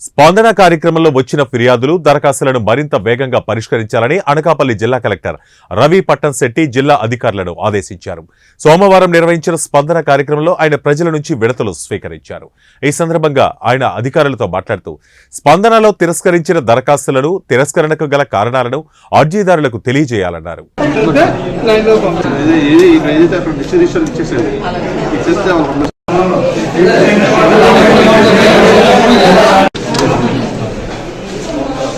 స్పందన కార్యక్రమంలో వచ్చిన ఫిర్యాదులు దరఖాస్తులను మరింత వేగంగా పరిష్కరించాలని అనకాపల్లి జిల్లా కలెక్టర్ రవి పట్టంశెట్టి జిల్లా అధికారులను ఆదేశించారు సోమవారం నిర్వహించిన స్పందన కార్యక్రమంలో ఆయన ప్రజల నుంచి విడతలు స్వీకరించారు ఈ సందర్భంగా ఆయన అధికారులతో మాట్లాడుతూ స్పందనలో తిరస్కరించిన దరఖాస్తులను తిరస్కరణకు గల కారణాలను అర్జీదారులకు తెలియజేయాలన్నారు ఇచ్చేస్తే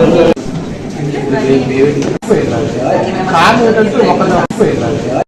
Gracias. కారణం ఏంటంటే ఒక